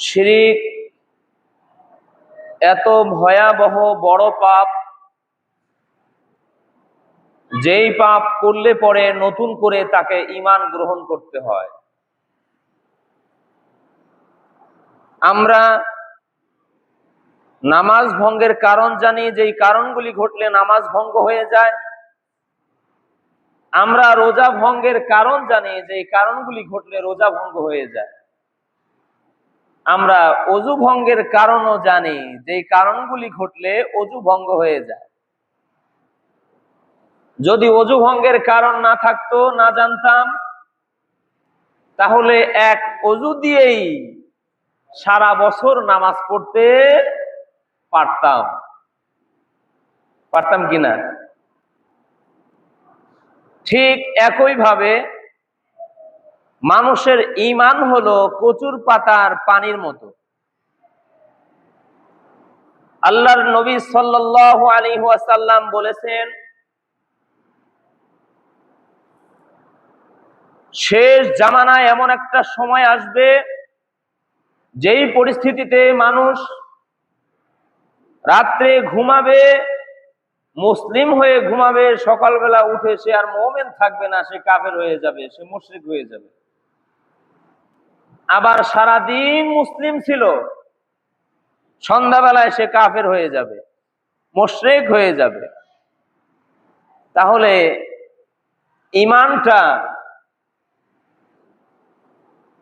শিরিক, এত ভয়াবহ বড় পাপ, যেই পাপ করলে পরে নতুন করে তাকে ইমান গ্রহণ করতে হয়। আমরা নামাজ ভঙ্গের কারণ জানি, যেই কারণগুলি ঘটলে নামাজ ভঙ্গ হয়ে যায়। আমরা রোজা ভঙ্গের কারণ জানি যে কারণগুলি ঘটলে রোজা ভঙ্গ হয়ে যায়। আমরা অজু ভঙ্গের কারণও জানি যে কারণগুলি ঘটলে অজু ভঙ্গ হয়ে যায়। যদি অজু ভঙ্গের কারণ না থাকতো, না জানতাম, তাহলে এক অজু দিয়েই সারা বছর নামাজ পড়তে পারতাম। পারতাম কিনা ঠিক একইভাবে মানুষের ইমান হলো কচুর পাতার পানির মতো। আল্লাহর নবী সাল্লাল্লাহু আলাইহি ওয়াসাল্লাম বলেছেন, শেষ জামানায় এমন একটা সময় আসবে যেই পরিস্থিতিতে মানুষ রাত্রে ঘুমাবে, মুসলিম হয়ে ঘুমাবে, সকালবেলা উঠে সে আর মোমেন থাকবে না, সে কাফের হয়ে যাবে, সে মুশরিক হয়ে যাবে। আবার সারাদিন মুসলিম ছিল। সন্ধ্যাবেলায় সে কাফের হয়ে যাবে, মুশরিক হয়ে যাবে। তাহলে ইমানটা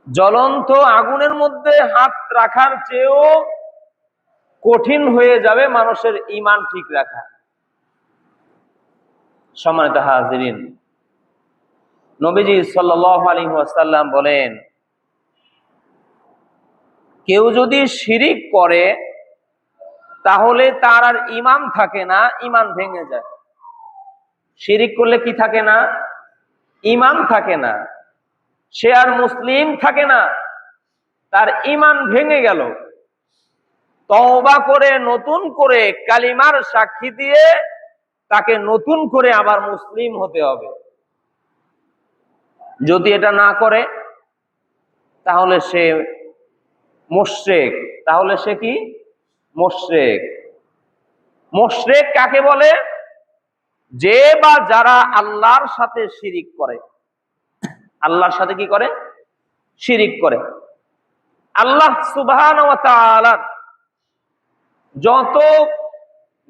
জ্বলন্ত আগুনের মধ্যে হাত রাখার চেয়েও কঠিন হয়ে যাবে মানুষের ইমান ঠিক রাখা। সম্মানিত হাজিরিন, নবীজি সাল্লাহ আলী ওয়াসাল্লাম বলেন কেউ যদি শিরিক করে, তাহলে তার আর ইমান থাকে না ইমান ভেঙে যায়। শিরিক করলে কি থাকে না? ইমান থাকে না। সে আর মুসলিম থাকে না। তার ইমান ভেঙে গেল। তওবা করে, নতুন করে, কালিমার সাক্ষী দিয়ে তাকে নতুন করে আবার মুসলিম হতে হবে। যদি এটা না করে, তাহলে সে মোশরেক। তাহলে সে কি? মোশরেক। মোশরেক কাকে বলে? যে বা যারা আল্লাহর সাথে শিরিক করে। আল্লাহর সাথে কি করে? শিরিক করে। আল্লাহ সুবহান যত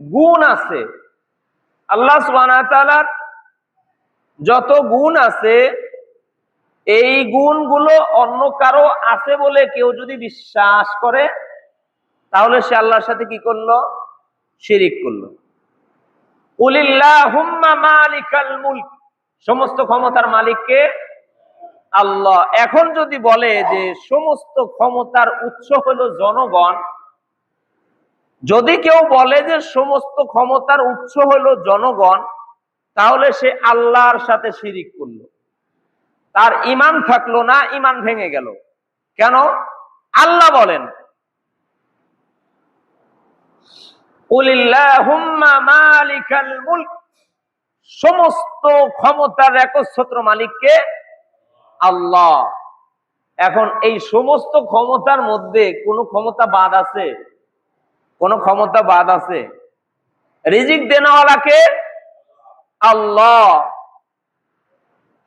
গুণ আছে, আল্লাহ সুবাহ যত গুণ আছে এই গুণগুলো অন্য কারও আছে বলে কেউ যদি বিশ্বাস করে, তাহলে সে আল্লাহর সাথে কি করল? শিরিক করল। সমস্ত ক্ষমতার মালিককে আল্লাহ। এখন যদি বলে যে সমস্ত ক্ষমতার উৎস হলো জনগণ, যদি কেউ বলে যে সমস্ত ক্ষমতার উৎস হলো জনগণ, তাহলে সে আল্লাহর সাথে শিরিক করল। তার ইমান থাকল না ইমান ভেঙে গেল। কেন? আল্লাহ বলেন সমস্ত ক্ষমতার একচ্ছত্র মালিককে আল্লাহ। এখন এই সমস্ত ক্ষমতার মধ্যে কোন ক্ষমতা বাদ আছে? কোন ক্ষমতা বাদ আছে? রিজিক দেনওয়ালাকে আল্লাহ।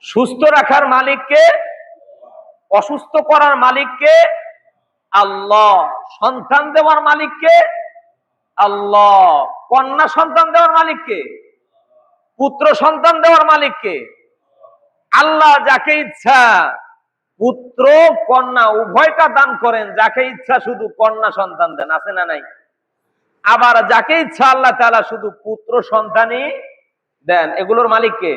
সুস্থ রাখার মালিককে, অসুস্থ করার মালিককে, আল্লাহ সন্তান দেওয়ার মালিককে, আল্লাহ কন্যা সন্তান দেওয়ার মালিককে, পুত্র সন্তান দেওয়ার মালিককে, আল্লাহ যাকে ইচ্ছা, পুত্র, কন্যা উভয়টা দান করেন, যাকে ইচ্ছা শুধু কন্যা সন্তান দেন, আছে না নাই? আবার যাকে ইচ্ছা আল্লাহ তালা শুধু পুত্র সন্তানই দেন, এগুলোর মালিককে?